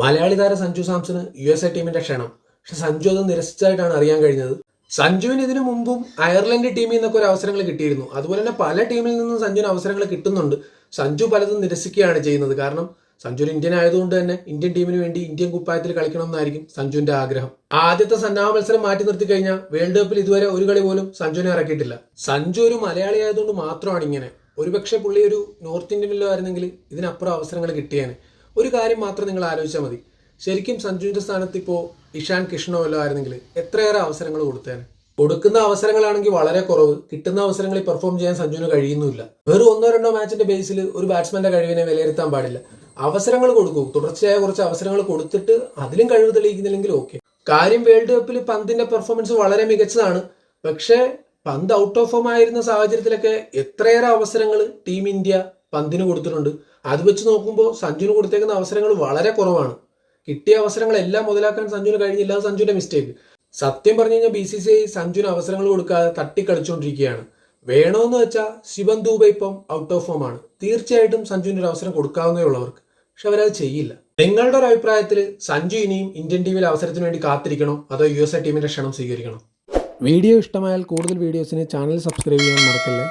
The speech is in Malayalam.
മലയാളി താരം Sanju Samson U S A ടീമിന്റെ ക്ഷണം. പക്ഷെ സഞ്ജു അത് നിരസിച്ചതായിട്ടാണ് അറിയാൻ കഴിഞ്ഞത്. സഞ്ജുവിന് ഇതിനു മുമ്പും അയർലൻഡ് ടീമിൽ നിന്നൊക്കെ ഒരു അവസരങ്ങൾ കിട്ടിയിരുന്നു. അതുപോലെ തന്നെ പല ടീമിൽ നിന്നും സഞ്ജുവിന് അവസരങ്ങൾ കിട്ടുന്നുണ്ട്. സഞ്ജു പലതും നിരസിക്കുകയാണ് ചെയ്യുന്നത്. കാരണം സഞ്ജു ഒരു ഇന്ത്യൻ ആയതുകൊണ്ട് തന്നെ ഇന്ത്യൻ ടീമിന് വേണ്ടി ഇന്ത്യൻ കുപ്പായത്തിൽ കളിക്കണം എന്നായിരിക്കും സഞ്ജുവിന്റെ ആഗ്രഹം. ആദ്യത്തെ സന്നാഹ മത്സരം മാറ്റി നിർത്തി കഴിഞ്ഞാൽ വേൾഡ് കപ്പിൽ ഇതുവരെ ഒരു കളി പോലും സഞ്ജുവിനെ ഇറക്കിയിട്ടില്ല. സഞ്ജു ഒരു മലയാളി ആയതുകൊണ്ട് മാത്രമാണ് ഇങ്ങനെ. ഒരുപക്ഷെ പുള്ളി ഒരു നോർത്ത് ഇന്ത്യനിലോ ആയിരുന്നെങ്കിൽ ഇതിനപ്പുറം അവസരങ്ങൾ കിട്ടിയേനെ. ഒരു കാര്യം മാത്രം നിങ്ങൾ ആലോചിച്ചാൽ മതി. ശരിക്കും സഞ്ജുവിന്റെ സ്ഥാനത്ത് ഇപ്പോൾ ഇഷാൻ കൃഷ്ണോ എല്ലോ ആയിരുന്നെങ്കിൽ എത്രയേറെ അവസരങ്ങൾ കൊടുത്തേനെ. കൊടുക്കുന്ന അവസരങ്ങളാണെങ്കിൽ വളരെ കുറവ്. കിട്ടുന്ന അവസരങ്ങളിൽ പെർഫോം ചെയ്യാൻ സഞ്ജുവിന് കഴിയുന്നില്ല വെറും ഒന്നോ രണ്ടോ മാച്ചിന്റെ ബേസിൽ ഒരു ബാറ്റ്സ്മാന്റെ കഴിവിനെ വിലയിരുത്താൻ പാടില്ല. അവസരങ്ങൾ കൊടുക്കൂ. തുടർച്ചയായ കുറച്ച് അവസരങ്ങൾ കൊടുത്തിട്ട് അതിലും കഴിവ് തെളിയിക്കുന്നില്ലെങ്കിൽ ഓക്കെ കാര്യം വേൾഡ് കപ്പിൽ പന്തിന്റെ പെർഫോമൻസ് വളരെ മികച്ചതാണ്. പക്ഷേ പന്ത് ഔട്ട് ഓഫ് ഫോം ആയിരുന്ന സാഹചര്യത്തിലൊക്കെ എത്രയേറെ അവസരങ്ങൾ ടീം ഇന്ത്യ പന്തിന് കൊടുത്തിട്ടുണ്ട്. അത് വെച്ച് നോക്കുമ്പോൾ സഞ്ജുവിന് കൊടുത്തേക്കുന്ന അവസരങ്ങൾ വളരെ കുറവാണ്. കിട്ടിയ അവസരങ്ങളെല്ലാം മുതലാക്കാൻ സഞ്ജുവിന് കഴിഞ്ഞില്ല. അത് സഞ്ജുവിന്റെ മിസ്റ്റേക്ക് സത്യം പറഞ്ഞു കഴിഞ്ഞാൽ ബി സി സി ഐ സഞ്ജുവിന് അവസരങ്ങൾ കൊടുക്കാതെ തട്ടിക്കളിച്ചുകൊണ്ടിരിക്കുകയാണ് വേണമെന്ന് വെച്ചാൽ ശിവൻ ദൂബ ഇപ്പം ഔട്ട് ഓഫ് ഫോം ആണ്. തീർച്ചയായിട്ടും സഞ്ജുവിന് ഒരു അവസരം കൊടുക്കാവുന്നേ ഉള്ളവർക്ക് പക്ഷെ അവരത് ചെയ്യില്ല. നിങ്ങളുടെ ഒരു അഭിപ്രായത്തിൽ സഞ്ജു ഇനിയും ഇന്ത്യൻ ടീമിൽ അവസരത്തിന് വേണ്ടി കാത്തിരിക്കണോ? അതോ യു എസ് എ ടീമിന്റെ ക്ഷണം സ്വീകരിക്കണോ? വീഡിയോ ഇഷ്ടമായാൽ കൂടുതൽ വീഡിയോസിന് ചാനൽ സബ്സ്ക്രൈബ് ചെയ്യാൻ മറക്കല്ലേ?